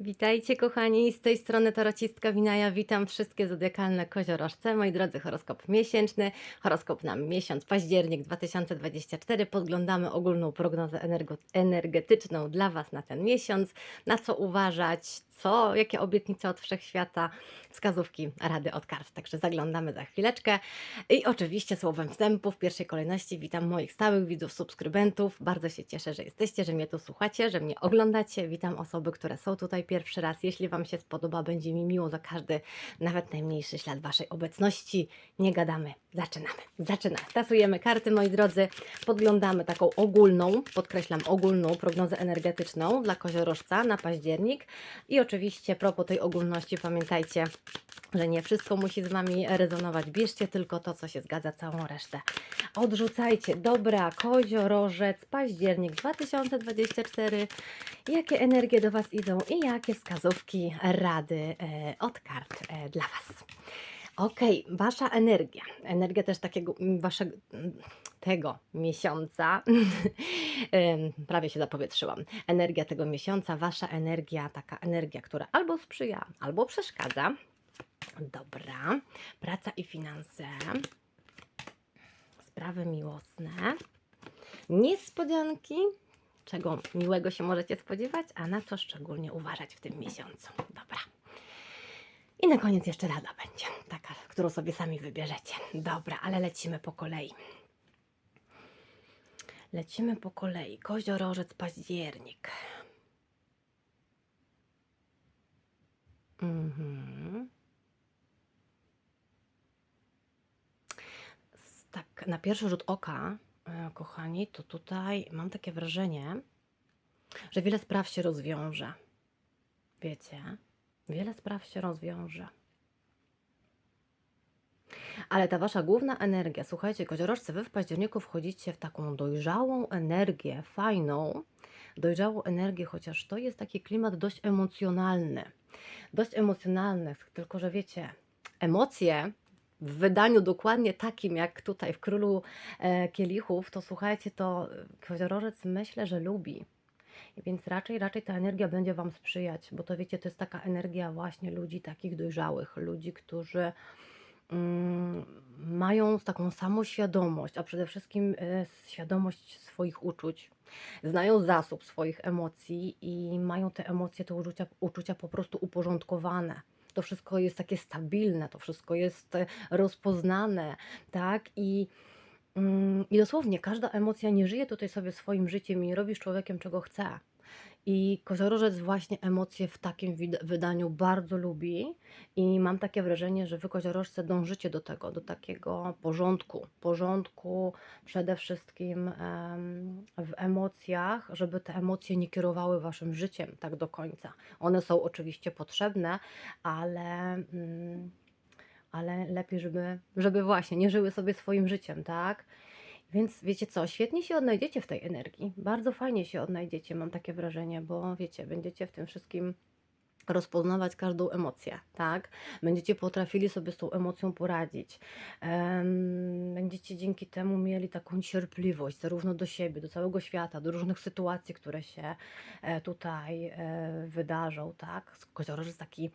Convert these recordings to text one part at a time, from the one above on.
Witajcie kochani, z tej strony Torocistka Winaja. Witam wszystkie zodiakalne koziorożce. Moi drodzy, horoskop miesięczny, horoskop na miesiąc październik 2024. Podglądamy ogólną prognozę energetyczną dla Was na ten miesiąc. Na co uważać, co, jakie obietnice od wszechświata, wskazówki, rady od kart. Także zaglądamy za chwileczkę. I oczywiście słowem wstępu w pierwszej kolejności witam moich stałych widzów, subskrybentów. Bardzo się cieszę, że jesteście, że mnie tu słuchacie, że mnie oglądacie. Witam osoby, które są tutaj pierwszy raz. Jeśli Wam się spodoba, będzie mi miło za każdy, nawet najmniejszy ślad Waszej obecności. Nie gadamy, zaczynamy. Zaczynamy. Tasujemy karty, moi drodzy. Podglądamy taką ogólną, podkreślam ogólną prognozę energetyczną dla koziorożca na październik. I oczywiście propos tej ogólności pamiętajcie, że nie wszystko musi z Wami rezonować. Bierzcie tylko to, co się zgadza, całą resztę. Odrzucajcie. Dobra, koziorożec, październik 2024. Jakie energie do Was idą i jakie wskazówki, rady e, od kart e, dla Was. Okej, Wasza energia, energia też takiego Waszego tego miesiąca, prawie się zapowietrzyłam, energia tego miesiąca, Wasza energia, taka energia, która albo sprzyja, albo przeszkadza. Dobra, praca i finanse, sprawy miłosne, niespodzianki, czego miłego się możecie spodziewać, a na co szczególnie uważać w tym miesiącu. Dobra. I na koniec jeszcze rada będzie, taka, którą sobie sami wybierzecie. Dobra, ale lecimy po kolei. Lecimy po kolei. Koziorożec, październik. Mhm. Tak, na pierwszy rzut oka, kochani, to tutaj mam takie wrażenie, że wiele spraw się rozwiąże. Wiecie, wiele spraw się rozwiąże. Ale ta wasza główna energia, słuchajcie, koziorożcy, wy w październiku wchodzicie w taką dojrzałą energię, fajną, dojrzałą energię, chociaż to jest taki klimat dość emocjonalny. Dość emocjonalny, tylko że wiecie, emocje w wydaniu dokładnie takim jak tutaj w Królu e, Kielichów, to słuchajcie, to koziorożec myślę, że lubi. Więc raczej, raczej ta energia będzie Wam sprzyjać, bo to wiecie, to jest taka energia właśnie ludzi takich dojrzałych, ludzi, którzy mm, mają taką samoświadomość, a przede wszystkim e, świadomość swoich uczuć, znają zasób swoich emocji i mają te emocje, te uczucia, uczucia po prostu uporządkowane. To wszystko jest takie stabilne, to wszystko jest e, rozpoznane, tak? I, mm, I dosłownie każda emocja nie żyje tutaj sobie swoim życiem i nie robi z człowiekiem czego chce. I koziorożec właśnie emocje w takim wydaniu bardzo lubi i mam takie wrażenie, że wy koziorożce dążycie do tego, do takiego porządku. Porządku przede wszystkim w emocjach, żeby te emocje nie kierowały waszym życiem tak do końca. One są oczywiście potrzebne, ale, mm, ale lepiej, żeby, żeby właśnie nie żyły sobie swoim życiem, tak? Więc wiecie co, świetnie się odnajdziecie w tej energii. Bardzo fajnie się odnajdziecie, mam takie wrażenie, bo wiecie, będziecie w tym wszystkim rozpoznawać każdą emocję, tak? Będziecie potrafili sobie z tą emocją poradzić. Będziecie dzięki temu mieli taką cierpliwość zarówno do siebie, do całego świata, do różnych sytuacji, które się e, tutaj e, wydarzą, tak? Koziorożec taki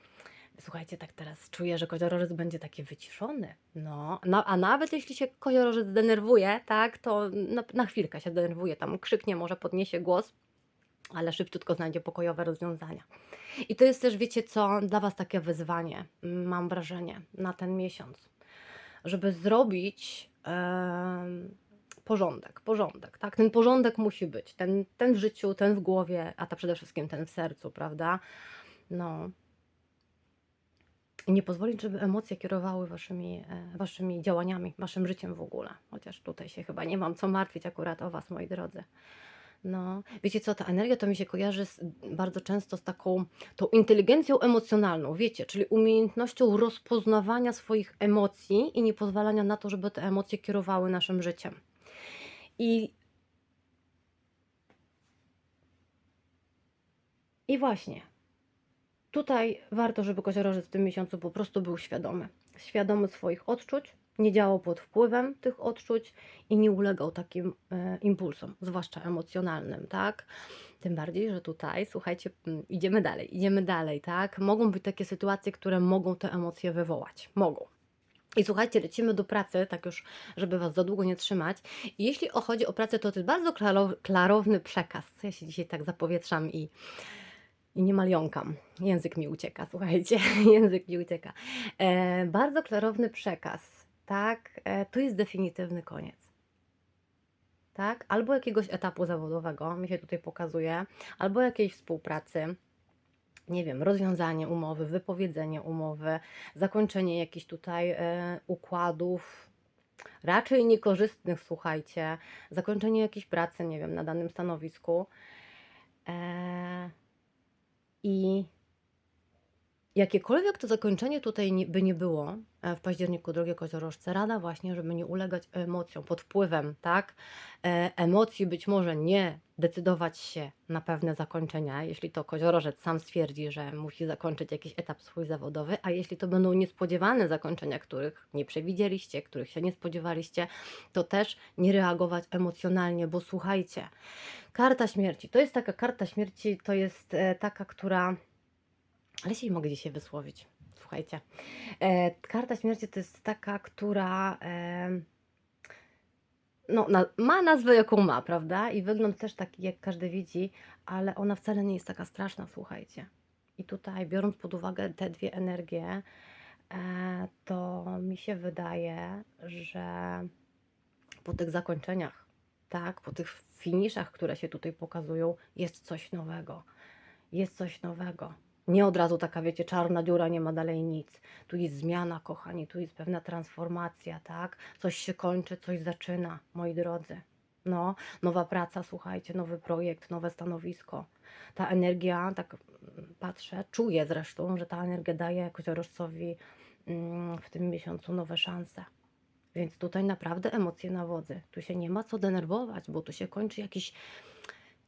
Słuchajcie, tak teraz czuję, że koziorożec będzie taki wyciszony. No, no a nawet jeśli się koziorożec zdenerwuje, tak, to na, na chwilkę się zdenerwuje, tam krzyknie, może podniesie głos, ale szybciutko znajdzie pokojowe rozwiązania. I to jest też, wiecie co, dla Was takie wyzwanie, mam wrażenie, na ten miesiąc, żeby zrobić em, porządek, porządek, tak? Ten porządek musi być, ten, ten w życiu, ten w głowie, a to przede wszystkim ten w sercu, prawda? No, nie pozwolić, żeby emocje kierowały waszymi, e, waszymi działaniami, waszym życiem w ogóle. Chociaż tutaj się chyba nie mam co martwić akurat o was, moi drodzy. No, wiecie co, ta energia to mi się kojarzy z, bardzo często z taką tą inteligencją emocjonalną, wiecie, czyli umiejętnością rozpoznawania swoich emocji i nie pozwalania na to, żeby te emocje kierowały naszym życiem. I, i właśnie, Tutaj warto, żeby koziorożec w tym miesiącu po prostu był świadomy. Świadomy swoich odczuć, nie działał pod wpływem tych odczuć i nie ulegał takim e, impulsom, zwłaszcza emocjonalnym, tak? Tym bardziej, że tutaj, słuchajcie, mm, idziemy dalej, idziemy dalej, tak? Mogą być takie sytuacje, które mogą te emocje wywołać. Mogą. I słuchajcie, lecimy do pracy, tak już, żeby Was za długo nie trzymać. I jeśli chodzi o pracę, to to jest bardzo klarow- klarowny przekaz. Ja się dzisiaj tak zapowietrzam i, i niemal jąkam. Język mi ucieka, słuchajcie, język mi ucieka. E, bardzo klarowny przekaz, tak? E, to jest definitywny koniec. Tak? Albo jakiegoś etapu zawodowego, mi się tutaj pokazuje, albo jakiejś współpracy, nie wiem, rozwiązanie umowy, wypowiedzenie umowy, zakończenie jakichś tutaj e, układów, raczej niekorzystnych, słuchajcie, zakończenie jakiejś pracy, nie wiem, na danym stanowisku. E, I jakiekolwiek to zakończenie tutaj nie, by nie było e, w październiku, drogie koziorożce, rada właśnie, żeby nie ulegać emocjom pod wpływem, tak? E, emocji być może nie decydować się na pewne zakończenia, jeśli to koziorożec sam stwierdzi, że musi zakończyć jakiś etap swój zawodowy, a jeśli to będą niespodziewane zakończenia, których nie przewidzieliście, których się nie spodziewaliście, to też nie reagować emocjonalnie, bo słuchajcie, karta śmierci, to jest taka karta śmierci, to jest e, taka, która ale się mogę dzisiaj wysłowić. Słuchajcie. E, karta śmierci to jest taka, która e, no, na, ma nazwę, jaką ma, prawda? I wygląd też taki, jak każdy widzi, ale ona wcale nie jest taka straszna, słuchajcie. I tutaj, biorąc pod uwagę te dwie energie, e, to mi się wydaje, że po tych zakończeniach, tak, po tych finiszach, które się tutaj pokazują, jest coś nowego. Jest coś nowego. Nie od razu taka, wiecie, czarna dziura, nie ma dalej nic. Tu jest zmiana, kochani, tu jest pewna transformacja, tak? Coś się kończy, coś zaczyna, moi drodzy. No, nowa praca, słuchajcie, nowy projekt, nowe stanowisko. Ta energia, tak patrzę, czuję zresztą, że ta energia daje koziorożcowi mm, w tym miesiącu nowe szanse. Więc tutaj naprawdę emocje na wodzy. Tu się nie ma co denerwować, bo tu się kończy jakiś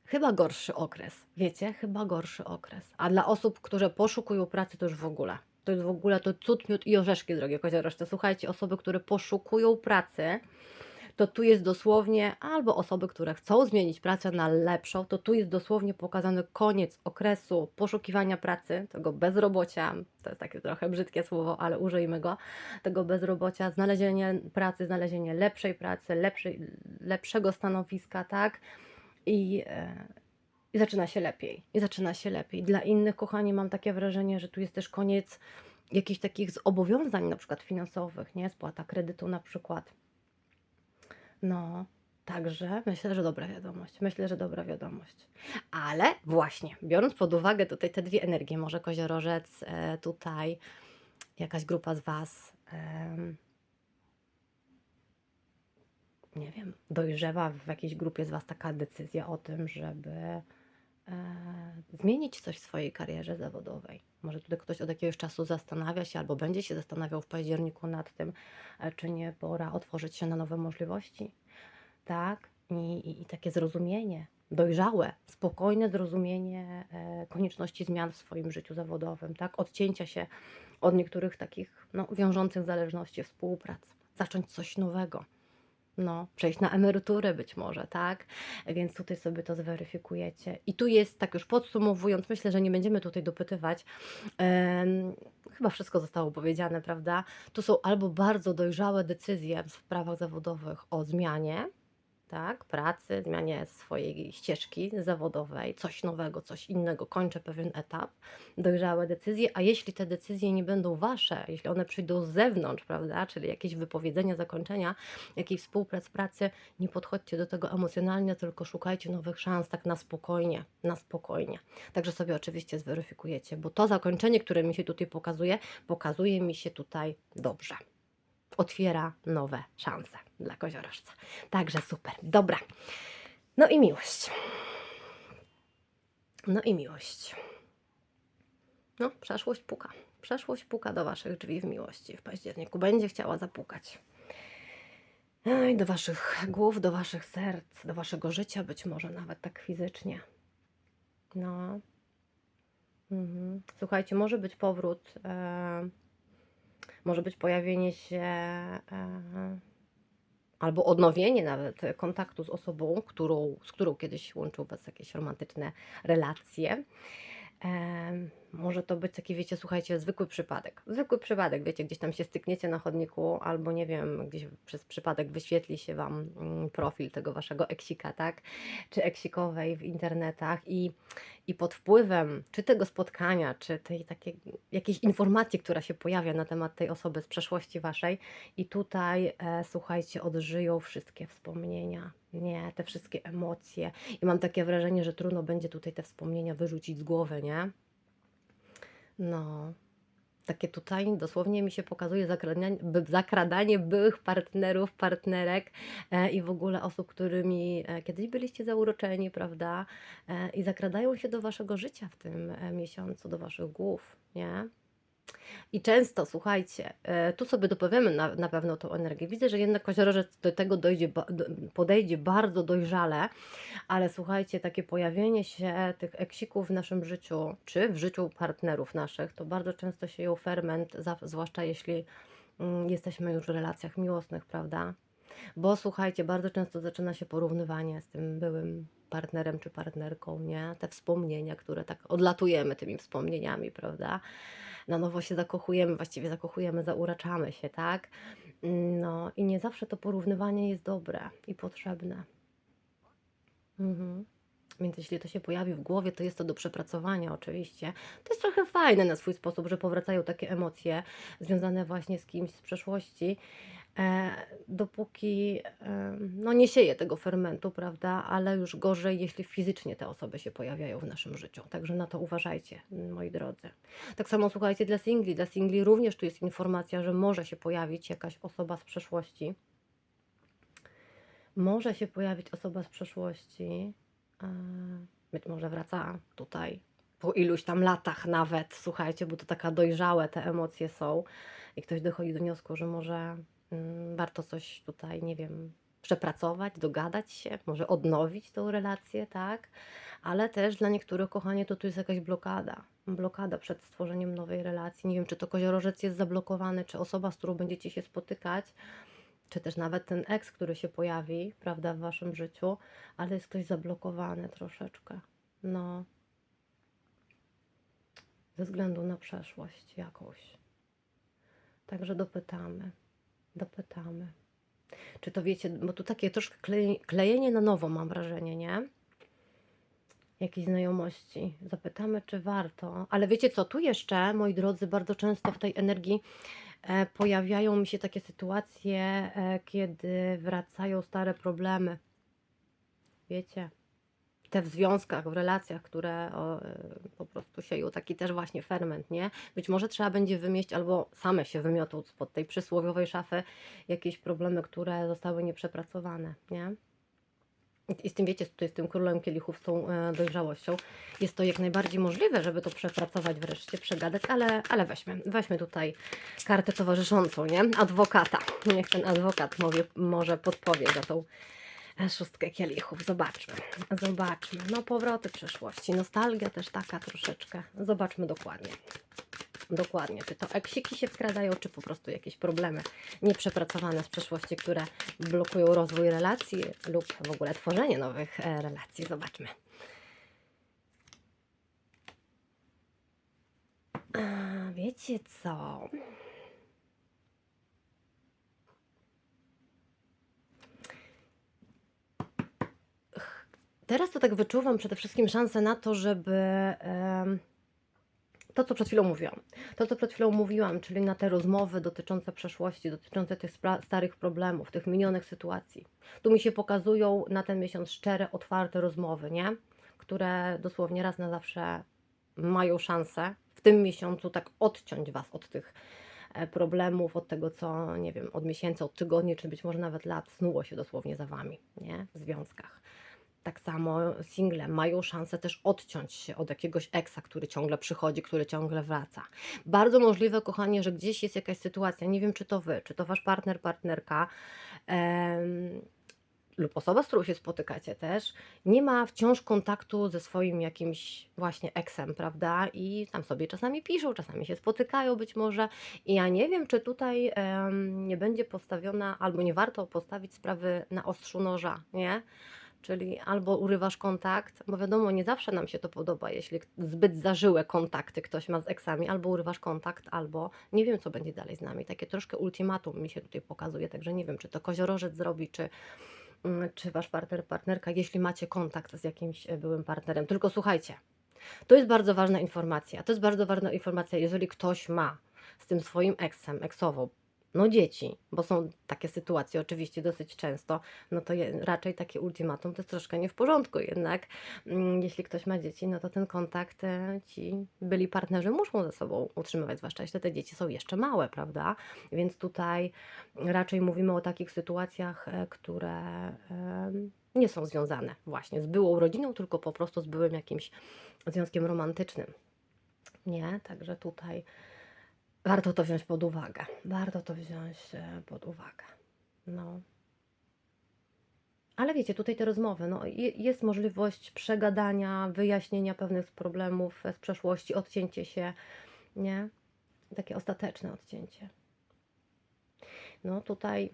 chyba gorszy okres. Wiecie, chyba gorszy okres. A dla osób, które poszukują pracy, to już w ogóle. To jest w ogóle to cud, miód i orzeszki, drogie koziorożce. Słuchajcie, osoby, które poszukują pracy, to tu jest dosłownie, albo osoby, które chcą zmienić pracę na lepszą, to tu jest dosłownie pokazany koniec okresu poszukiwania pracy, tego bezrobocia, to jest takie trochę brzydkie słowo, ale użyjmy go, tego bezrobocia, znalezienie pracy, znalezienie lepszej pracy, lepszej, lepszego stanowiska, tak? I, e, I zaczyna się lepiej. I zaczyna się lepiej. Dla innych, kochani, mam takie wrażenie, że tu jest też koniec jakichś takich zobowiązań, na przykład finansowych, nie? Spłata kredytu na przykład. No, także myślę, że dobra wiadomość. Myślę, że dobra wiadomość. Ale właśnie, biorąc pod uwagę tutaj te dwie energie, może koziorożec, e, tutaj jakaś grupa z Was, nie wiem, dojrzewa w jakiejś grupie z Was taka decyzja o tym, żeby e, zmienić coś w swojej karierze zawodowej. Może tutaj ktoś od jakiegoś czasu zastanawia się albo będzie się zastanawiał w październiku nad tym, e, czy nie pora otworzyć się na nowe możliwości. Tak? I, i, i takie zrozumienie, dojrzałe, spokojne zrozumienie e, konieczności zmian w swoim życiu zawodowym, tak? Odcięcia się od niektórych takich no, wiążących zależności, współprac, zacząć coś nowego no, przejść na emeryturę być może, tak? Więc tutaj sobie to zweryfikujecie. I tu jest, tak już podsumowując, myślę, że nie będziemy tutaj dopytywać. chyba wszystko zostało powiedziane, prawda? Tu są albo bardzo dojrzałe decyzje w sprawach zawodowych o zmianie, tak, pracy, zmianie swojej ścieżki zawodowej, coś nowego, coś innego, kończę pewien etap, dojrzałe decyzje, a jeśli te decyzje nie będą wasze, jeśli one przyjdą z zewnątrz, prawda, czyli jakieś wypowiedzenia, zakończenia jakiejś współpracy, pracy, nie podchodźcie do tego emocjonalnie, tylko szukajcie nowych szans, tak na spokojnie, na spokojnie. Także sobie oczywiście zweryfikujecie, bo to zakończenie, które mi się tutaj pokazuje, pokazuje mi się tutaj dobrze otwiera nowe szanse dla koziorożca. Także super. Dobra. No i miłość. No i miłość. No, przeszłość puka. Przeszłość puka do Waszych drzwi w miłości w październiku. Będzie chciała zapukać. Oj, do Waszych głów, do Waszych serc, do Waszego życia, być może nawet tak fizycznie. No. Mhm. Słuchajcie, może być powrót. E Może być pojawienie się e, albo odnowienie nawet kontaktu z osobą, którą, z którą kiedyś łączył Was jakieś romantyczne relacje. Może to być taki, wiecie, słuchajcie, zwykły przypadek. Zwykły przypadek, wiecie, gdzieś tam się stykniecie na chodniku, albo nie wiem, gdzieś przez przypadek wyświetli się Wam mm, profil tego Waszego eksika, tak? Czy eksikowej w internetach i, i pod wpływem czy tego spotkania, czy tej takiej jakiejś informacji, która się pojawia na temat tej osoby z przeszłości Waszej i tutaj, e, słuchajcie, odżyją wszystkie wspomnienia, nie, te wszystkie emocje i mam takie wrażenie, że trudno będzie tutaj te wspomnienia wyrzucić z głowy, nie? No, takie tutaj dosłownie mi się pokazuje zakradanie, zakradanie byłych partnerów, partnerek e, i w ogóle osób, którymi e, kiedyś byliście zauroczeni, prawda? E, I zakradają się do waszego życia w tym miesiącu, do waszych głów, nie? I często, słuchajcie, e, tu sobie dopowiemy na, na pewno tą energię. Widzę, że jednak koziorożec do tego dojdzie, podejdzie bardzo dojrzale, ale słuchajcie, takie pojawienie się tych eksików w naszym życiu, czy w życiu partnerów naszych, to bardzo często sieją ferment, za- zwłaszcza jeśli mm, jesteśmy już w relacjach miłosnych, prawda? Bo słuchajcie, bardzo często zaczyna się porównywanie z tym byłym partnerem czy partnerką, nie? Te wspomnienia, które tak odlatujemy tymi wspomnieniami, prawda? Na nowo się zakochujemy, właściwie zakochujemy, zauraczamy się, tak? No i nie zawsze to porównywanie jest dobre i potrzebne. Mhm. Więc jeśli to się pojawi w głowie, to jest to do przepracowania oczywiście. To jest trochę fajne na swój sposób, że powracają takie emocje związane właśnie z kimś z przeszłości, dopóki e, no nie sieje tego fermentu, prawda? Ale już gorzej, jeśli fizycznie te osoby się pojawiają w naszym życiu. Także na to uważajcie, moi drodzy. Tak samo słuchajcie dla singli. Dla singli również tu jest informacja, że może się pojawić jakaś osoba z przeszłości. Może się pojawić osoba z przeszłości. e, Być może wraca tutaj po iluś tam latach nawet, słuchajcie, bo to taka dojrzałe te emocje są i ktoś dochodzi do wniosku, że może warto coś tutaj, nie wiem, przepracować, dogadać się, może odnowić tą relację, tak? Ale też dla niektórych, kochanie, to tu jest jakaś blokada. Blokada przed stworzeniem nowej relacji. Nie wiem, czy to koziorożec jest zablokowany, czy osoba, z którą będziecie się spotykać, czy też nawet ten eks, który się pojawi, prawda, w waszym życiu, ale jest ktoś zablokowany troszeczkę. No, ze względu na przeszłość jakąś. Także dopytamy, dopytamy. Czy to wiecie, bo tu takie troszkę klej, klejenie na nowo mam wrażenie, nie? Jakiejś znajomości. Zapytamy, czy warto. Ale wiecie co, tu jeszcze, moi drodzy, bardzo często w tej energii e, pojawiają mi się takie sytuacje, e, kiedy wracają stare problemy. Wiecie? Te w związkach, w relacjach, które o, e, po prostu sieją taki też właśnie ferment, nie? Być może trzeba będzie wymieść albo same się wymiotą spod tej przysłowiowej szafy jakieś problemy, które zostały nieprzepracowane, nie? I z tym wiecie, tu jest tym królem kielichów, z tą e, dojrzałością. Jest to jak najbardziej możliwe, żeby to przepracować wreszcie, przegadać, ale, ale weźmy, weźmy tutaj kartę towarzyszącą, nie? Adwokata. Niech ten adwokat mowie, może podpowie za tą szóstkę kielichów. Zobaczmy, zobaczmy. No powroty przeszłości, nostalgia też taka troszeczkę. Zobaczmy dokładnie. Dokładnie, czy to eksiki się wkradają, czy po prostu jakieś problemy nieprzepracowane z przeszłości, które blokują rozwój relacji lub w ogóle tworzenie nowych e, relacji. Zobaczmy. A, wiecie co? Teraz to tak wyczuwam przede wszystkim szansę na to, żeby to, co przed chwilą mówiłam, to, co przed chwilą mówiłam, czyli na te rozmowy dotyczące przeszłości, dotyczące tych starych problemów, tych minionych sytuacji. Tu mi się pokazują na ten miesiąc szczere, otwarte rozmowy, nie? Które dosłownie raz na zawsze mają szansę w tym miesiącu tak odciąć Was od tych e, problemów, od tego, co, nie wiem, od miesięcy, od tygodni, czy być może nawet lat snuło się dosłownie za Wami, nie? W związkach. Tak samo single mają szansę też odciąć się od jakiegoś eksa, który ciągle przychodzi, który ciągle wraca. Bardzo możliwe, kochanie, że gdzieś jest jakaś sytuacja, nie wiem czy to wy, czy to wasz partner, partnerka, em, lub osoba, z którą się spotykacie też, nie ma wciąż kontaktu ze swoim jakimś właśnie eksem, prawda? I tam sobie czasami piszą, czasami się spotykają być może. I ja nie wiem, czy tutaj nie będzie postawiona, albo nie warto postawić sprawy na ostrzu noża, nie? Czyli albo urywasz kontakt, bo wiadomo, nie zawsze nam się to podoba, jeśli zbyt zażyłe kontakty ktoś ma z eksami, albo urywasz kontakt, albo nie wiem, co będzie dalej z nami. Takie troszkę ultimatum mi się tutaj pokazuje, także nie wiem, czy to koziorożec zrobi, czy, mm, czy wasz partner, partnerka, jeśli macie kontakt z jakimś e, byłym partnerem. Tylko słuchajcie, to jest bardzo ważna informacja. To jest bardzo ważna informacja, jeżeli ktoś ma z tym swoim eksem, eksową, no dzieci, bo są takie sytuacje oczywiście dosyć często, no to je, raczej takie ultimatum to jest troszkę nie w porządku jednak. Mm, Jeśli ktoś ma dzieci, no to ten kontakt e, ci byli partnerzy muszą ze sobą utrzymywać, zwłaszcza jeśli te dzieci są jeszcze małe, prawda? Więc tutaj raczej mówimy o takich sytuacjach, e, które nie są związane właśnie z byłą rodziną, tylko po prostu z byłym jakimś związkiem romantycznym. Nie, także tutaj warto to wziąć pod uwagę. Warto to wziąć e, pod uwagę. No. Ale wiecie, tutaj te rozmowy, no, je- jest możliwość przegadania, wyjaśnienia pewnych problemów z przeszłości, odcięcie się, nie? Takie ostateczne odcięcie. No tutaj.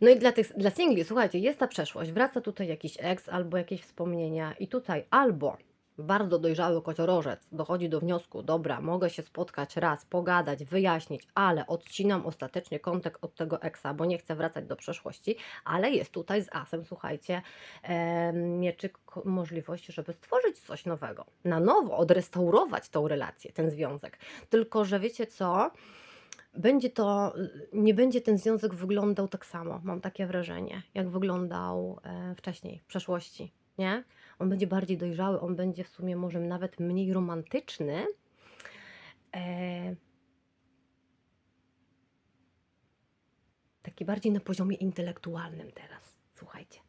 No i dla tych, dla singli, słuchajcie, jest ta przeszłość, wraca tutaj jakiś eks albo jakieś wspomnienia i tutaj albo bardzo dojrzały kociorożec dochodzi do wniosku, dobra, mogę się spotkać raz, pogadać, wyjaśnić, ale odcinam ostatecznie kontakt od tego eksa, bo nie chcę wracać do przeszłości, ale jest tutaj z asem, słuchajcie, em, mieczyk możliwość, żeby stworzyć coś nowego, na nowo, odrestaurować tą relację, ten związek. Tylko, że wiecie co? Będzie to, nie będzie ten związek wyglądał tak samo, mam takie wrażenie, jak wyglądał e, wcześniej, w przeszłości, nie? On będzie bardziej dojrzały, on będzie w sumie może nawet mniej romantyczny. E, taki bardziej na poziomie intelektualnym teraz, słuchajcie.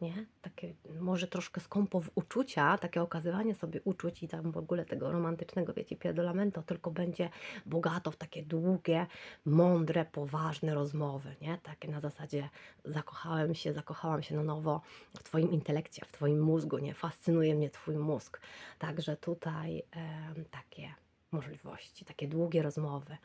Nie? Takie może troszkę skąpo w uczucia, takie okazywanie sobie uczuć i tam w ogóle tego romantycznego, wiecie, pierdolamento, tylko będzie bogato w takie długie, mądre, poważne rozmowy, nie? Takie na zasadzie zakochałem się, zakochałam się na nowo w Twoim intelekcie, w Twoim mózgu, nie? Fascynuje mnie Twój mózg. Także tutaj em, takie możliwości, takie długie rozmowy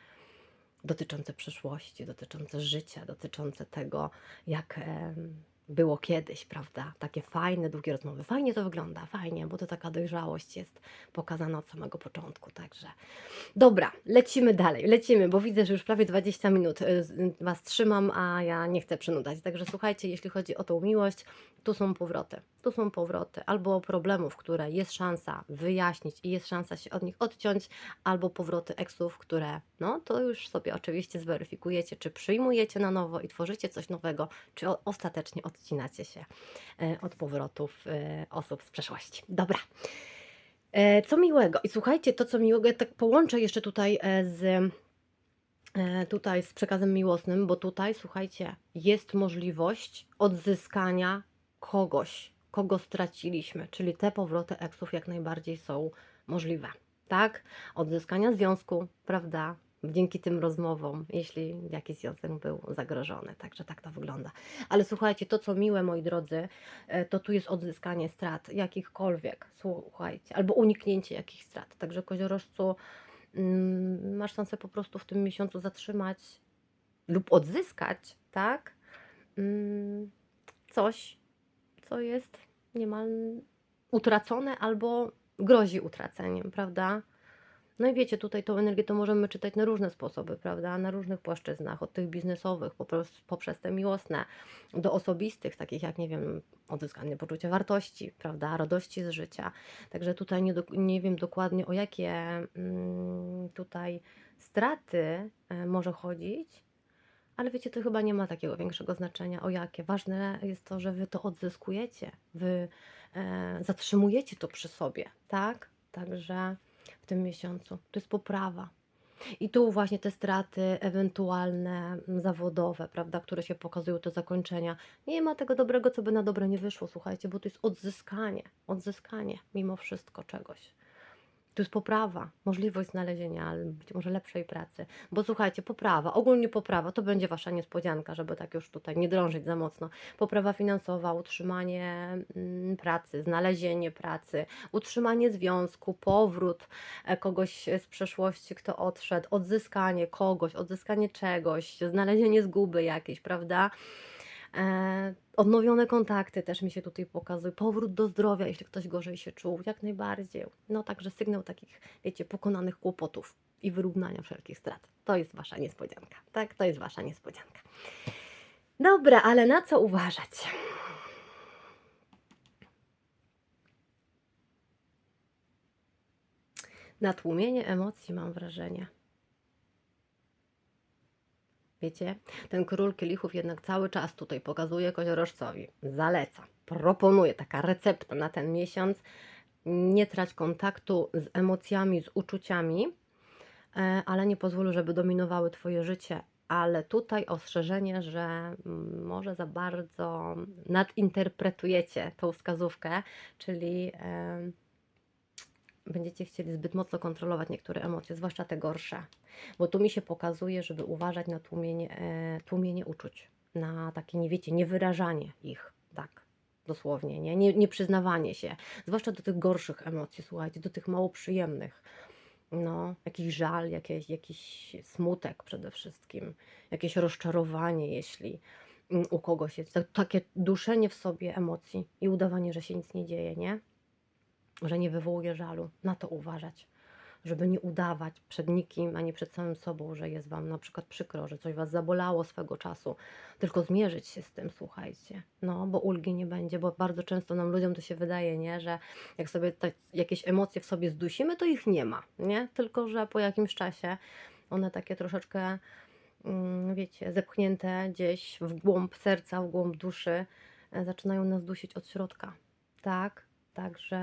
dotyczące przyszłości, dotyczące życia, dotyczące tego, jak em, było kiedyś, prawda? Takie fajne, długie rozmowy. Fajnie to wygląda, fajnie, bo to taka dojrzałość jest pokazana od samego początku, także Dobra, lecimy dalej, lecimy, bo widzę, że już prawie 20 minut y, z- Was trzymam, a ja nie chcę przynudać. Także słuchajcie, jeśli chodzi o tą miłość, tu są powroty. Tu są powroty albo problemów, które jest szansa wyjaśnić i jest szansa się od nich odciąć, albo powroty eksów, które no to już sobie oczywiście zweryfikujecie, czy przyjmujecie na nowo i tworzycie coś nowego, czy ostatecznie odcinacie się e, od powrotów e, osób z przeszłości. Dobra. E, Co miłego. I słuchajcie, to co miłego, ja tak połączę jeszcze tutaj z, tutaj z przekazem miłosnym, bo tutaj, słuchajcie, jest możliwość odzyskania kogoś, kogo straciliśmy, czyli te powroty eksów jak najbardziej są możliwe, tak? Odzyskania związku, prawda? Dzięki tym rozmowom, jeśli jakiś związek był zagrożony. Także tak to wygląda. Ale słuchajcie, to co miłe, moi drodzy, e, to tu jest odzyskanie strat jakichkolwiek, słuchajcie, albo uniknięcie jakichś strat. Także koziorożcu mm, masz szansę po prostu w tym miesiącu zatrzymać lub odzyskać, tak? Mm, coś, co jest niemal utracone albo grozi utraceniem, prawda? No i wiecie, tutaj tą energię to możemy czytać na różne sposoby, prawda? Na różnych płaszczyznach, od tych biznesowych, popros- poprzez te miłosne, do osobistych, takich jak, nie wiem, odzyskanie poczucia wartości, prawda? Radości z życia. Także tutaj nie, dok- nie wiem dokładnie o jakie mm, tutaj straty e, może chodzić, ale wiecie, to chyba nie ma takiego większego znaczenia, o jakie. Ważne jest to, że wy to odzyskujecie, wy e, zatrzymujecie to przy sobie, tak? Także w tym miesiącu to jest poprawa. I tu właśnie te straty ewentualne mm, zawodowe, prawda, które się pokazują, te zakończenia. Nie ma tego dobrego, co by na dobre nie wyszło, słuchajcie, bo to jest odzyskanie, odzyskanie mimo wszystko czegoś. Tu jest poprawa, możliwość znalezienia być może lepszej pracy. Bo słuchajcie, poprawa, ogólnie poprawa, to będzie Wasza niespodzianka, żeby tak już tutaj nie drążyć za mocno. Poprawa finansowa, utrzymanie mm, pracy, znalezienie pracy, utrzymanie związku, powrót e, kogoś z przeszłości, kto odszedł, odzyskanie kogoś, odzyskanie czegoś, znalezienie zguby jakiejś, prawda? E, odnowione kontakty też mi się tutaj pokazują, powrót do zdrowia, jeśli ktoś gorzej się czuł, jak najbardziej. No także sygnał takich, wiecie, pokonanych kłopotów i wyrównania wszelkich strat. To jest Wasza niespodzianka, tak? To jest Wasza niespodzianka. Dobra, ale na co uważać? Na tłumienie emocji mam wrażenie. Ten król kielichów jednak cały czas tutaj pokazuje koziorożcowi, zaleca, proponuje taka recepta na ten miesiąc. Nie trać kontaktu z emocjami, z uczuciami, e, ale nie pozwól, żeby dominowały Twoje życie. Ale tutaj ostrzeżenie, że mm, może za bardzo nadinterpretujecie tą wskazówkę, czyli będziecie chcieli zbyt mocno kontrolować niektóre emocje, zwłaszcza te gorsze. Bo tu mi się pokazuje, żeby uważać na tłumienie, e, tłumienie uczuć, na takie, nie wiecie, niewyrażanie ich, tak, dosłownie, nie? Nie, nie przyznawanie się, zwłaszcza do tych gorszych emocji, słuchajcie, do tych mało przyjemnych. No, jakiś żal, jakieś, jakiś smutek przede wszystkim, jakieś rozczarowanie, jeśli mm, u kogoś jest tak- takie duszenie w sobie emocji i udawanie, że się nic nie dzieje, nie? Że nie wywołuje żalu. Na to uważać, żeby nie udawać przed nikim, ani przed samym sobą, że jest Wam na przykład przykro, że coś Was zabolało swego czasu, tylko zmierzyć się z tym, słuchajcie. No, bo ulgi nie będzie, bo bardzo często nam ludziom to się wydaje, nie, że jak sobie te, jakieś emocje w sobie zdusimy, to ich nie ma, nie? Tylko, że po jakimś czasie one takie troszeczkę, mm, wiecie, zepchnięte gdzieś w głąb serca, w głąb duszy, e, zaczynają nas dusić od środka. Tak, Także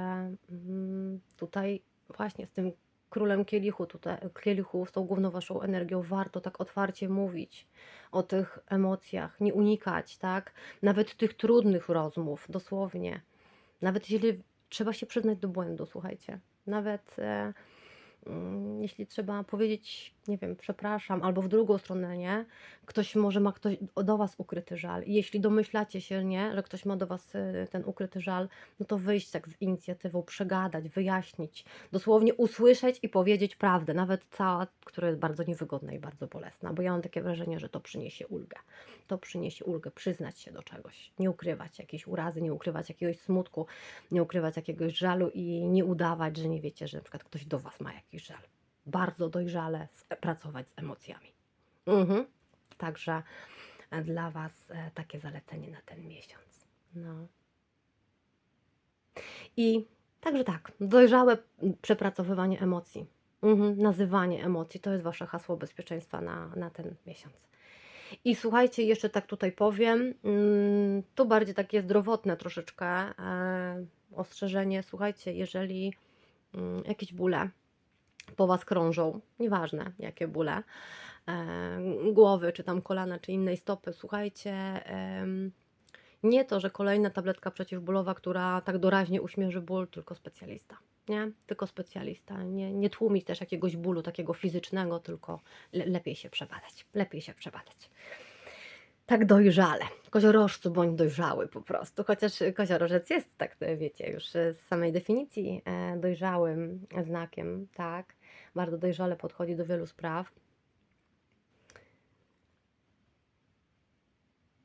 mm, tutaj właśnie z tym królem kielichu, tutaj, kielichu, z tą główną waszą energią, warto tak otwarcie mówić o tych emocjach, nie unikać, tak? Nawet tych trudnych rozmów, dosłownie. Nawet jeśli trzeba się przyznać do błędu, słuchajcie. Nawet e, mm, jeśli trzeba powiedzieć, nie wiem, przepraszam, albo w drugą stronę, nie? Ktoś może ma ktoś do Was ukryty żal. I jeśli domyślacie się, nie, że ktoś ma do Was y, ten ukryty żal, no to wyjść tak z inicjatywą, przegadać, wyjaśnić, dosłownie usłyszeć i powiedzieć prawdę, nawet cała, która jest bardzo niewygodna i bardzo bolesna, bo ja mam takie wrażenie, że to przyniesie ulgę. To przyniesie ulgę, przyznać się do czegoś, nie ukrywać jakiejś urazy, nie ukrywać jakiegoś smutku, nie ukrywać jakiegoś żalu i nie udawać, że nie wiecie, że na przykład ktoś do Was ma jakiś żal bardzo dojrzale pracować z emocjami. Mhm. Także e, dla Was e, takie zalecenie na ten miesiąc. No. I także tak, dojrzałe przepracowywanie emocji, mhm. nazywanie emocji to jest Wasze hasło bezpieczeństwa na, na ten miesiąc. I słuchajcie, jeszcze tak tutaj powiem, mm, tu bardziej takie zdrowotne troszeczkę e, ostrzeżenie. Słuchajcie, jeżeli mm, jakieś bóle po Was krążą, nieważne jakie bóle, e, głowy, czy tam kolana, czy innej stopy, słuchajcie, em, nie to, że kolejna tabletka przeciwbólowa, która tak doraźnie uśmierzy ból, tylko specjalista. Nie? Tylko specjalista. Nie, nie tłumić też jakiegoś bólu takiego fizycznego, tylko le lepiej się przebadać. Lepiej się przebadać. Tak dojrzale. Koziorożcu bądź dojrzały po prostu. Chociaż koziorożec jest, tak wiecie, już z samej definicji e, dojrzałym znakiem, tak. Bardzo dojrzale podchodzi do wielu spraw.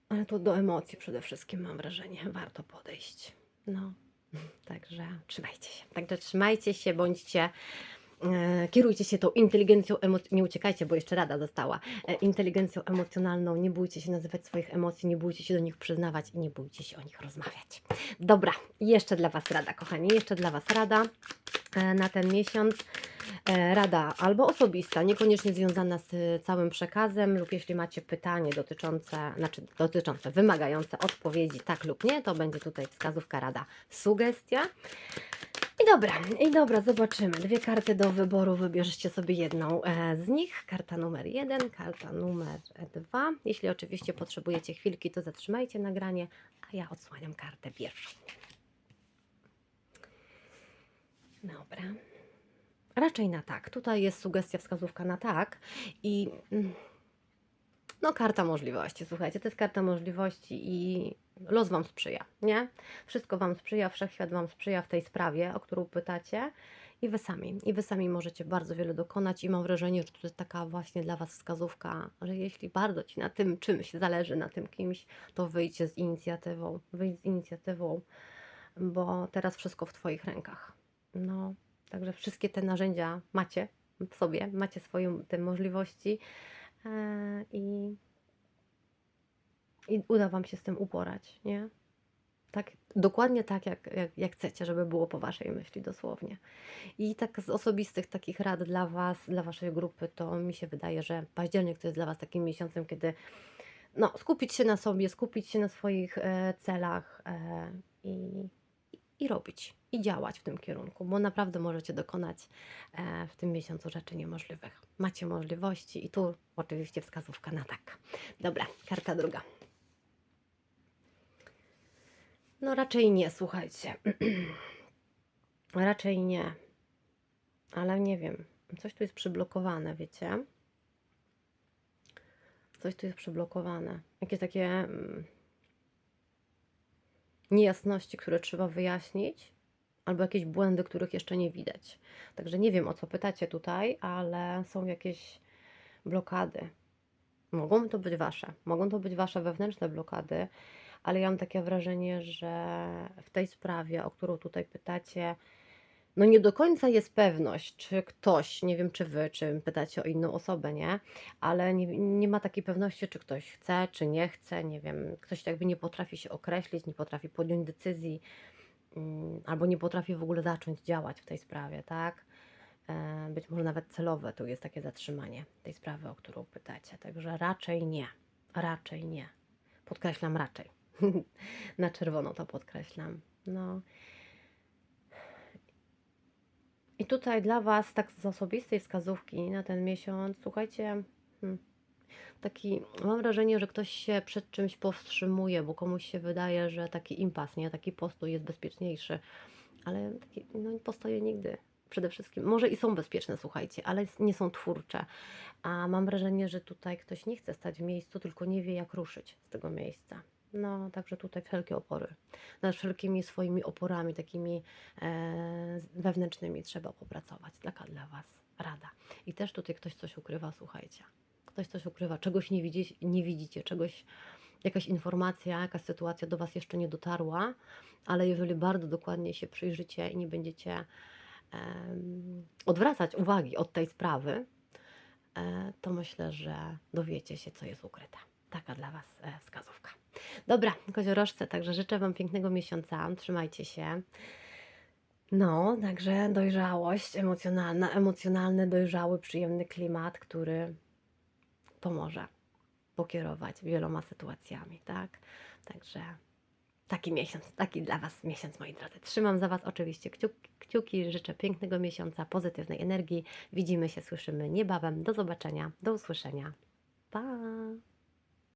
Ale tu do emocji przede wszystkim mam wrażenie, warto podejść. No, także trzymajcie się. Także trzymajcie się, bądźcie, e, kierujcie się tą inteligencją emocjonalną, nie uciekajcie, bo jeszcze rada została, e, inteligencją emocjonalną, nie bójcie się nazywać swoich emocji, nie bójcie się do nich przyznawać i nie bójcie się o nich rozmawiać. Dobra, jeszcze dla Was rada, kochani, jeszcze dla Was rada e, na ten miesiąc. E, Rada albo osobista, niekoniecznie związana z całym przekazem, lub jeśli macie pytanie dotyczące, znaczy dotyczące, wymagające odpowiedzi tak lub nie, to będzie tutaj wskazówka, rada, sugestia. I dobra, i dobra, zobaczymy. Dwie karty do wyboru, wybierzcie sobie jedną e, z nich. Karta numer jeden, karta numer dwa. Jeśli oczywiście potrzebujecie chwilki, to zatrzymajcie nagranie, a ja odsłaniam kartę pierwszą. Dobra. Raczej na tak. Tutaj jest sugestia, wskazówka na tak i mm, no karta możliwości, słuchajcie, to jest karta możliwości i los Wam sprzyja, nie? Wszystko Wam sprzyja, Wszechświat Wam sprzyja w tej sprawie, o którą pytacie i Wy sami. I Wy sami możecie bardzo wiele dokonać i mam wrażenie, że to jest taka właśnie dla Was wskazówka, że jeśli bardzo Ci na tym czymś zależy, na tym kimś, to wyjdźcie z inicjatywą, wyjdź z inicjatywą, bo teraz wszystko w Twoich rękach. No, także wszystkie te narzędzia macie w sobie, macie swoje te możliwości e, i, i uda Wam się z tym uporać, nie? Tak, dokładnie tak, jak, jak, jak chcecie, żeby było po Waszej myśli dosłownie. I tak z osobistych takich rad dla Was, dla Waszej grupy, to mi się wydaje, że październik to jest dla Was takim miesiącem, kiedy no, skupić się na sobie, skupić się na swoich e, celach e, i, i robić, i działać w tym kierunku, bo naprawdę możecie dokonać e, w tym miesiącu rzeczy niemożliwych. Macie możliwości i tu oczywiście wskazówka na tak. Dobra, karta druga. No raczej nie, słuchajcie. raczej nie. Ale nie wiem. Coś tu jest przyblokowane, wiecie? Coś tu jest przyblokowane. Jakieś takie mm, niejasności, które trzeba wyjaśnić, albo jakieś błędy, których jeszcze nie widać. Także nie wiem o co pytacie tutaj, ale są jakieś blokady. Mogą to być wasze, mogą to być wasze wewnętrzne blokady, ale ja mam takie wrażenie, że w tej sprawie, o którą tutaj pytacie, no nie do końca jest pewność, czy ktoś, nie wiem czy wy, czy pytacie o inną osobę, nie? Ale nie, nie ma takiej pewności, czy ktoś chce, czy nie chce, nie wiem, ktoś jakby nie potrafi się określić, nie potrafi podjąć decyzji, mm, albo nie potrafi w ogóle zacząć działać w tej sprawie, tak? E, Być może nawet celowe tu jest takie zatrzymanie tej sprawy, o którą pytacie. Także raczej nie, raczej nie. Podkreślam raczej. Na czerwono to podkreślam. No. I tutaj dla Was, tak z osobistej wskazówki na ten miesiąc, słuchajcie, hmm, taki, mam wrażenie, że ktoś się przed czymś powstrzymuje, bo komuś się wydaje, że taki impas, nie, taki postój jest bezpieczniejszy, ale taki, no nie postoje nigdy. Przede wszystkim, może i są bezpieczne, słuchajcie, ale nie są twórcze. A mam wrażenie, że tutaj ktoś nie chce stać w miejscu, tylko nie wie, jak ruszyć z tego miejsca. No, także tutaj wszelkie opory. Nad wszelkimi swoimi oporami, takimi e, wewnętrznymi trzeba popracować. Taka dla Was rada. I też tutaj ktoś coś ukrywa, słuchajcie. Ktoś coś ukrywa, czegoś nie widzicie, nie widzicie czegoś, jakaś informacja, jakaś sytuacja do Was jeszcze nie dotarła, ale jeżeli bardzo dokładnie się przyjrzycie i nie będziecie em, odwracać uwagi od tej sprawy, e, to myślę, że dowiecie się, co jest ukryte. Taka dla Was e, wskazówka. Dobra, koziorożce, także życzę Wam pięknego miesiąca. Trzymajcie się. No, także dojrzałość emocjonalna, emocjonalny, dojrzały, przyjemny klimat, który pomoże pokierować wieloma sytuacjami, tak? Także taki miesiąc, taki dla Was miesiąc, moi drodzy. Trzymam za Was oczywiście kciuki, kciuki, życzę pięknego miesiąca, pozytywnej energii. Widzimy się, słyszymy niebawem. Do zobaczenia, do usłyszenia. Pa!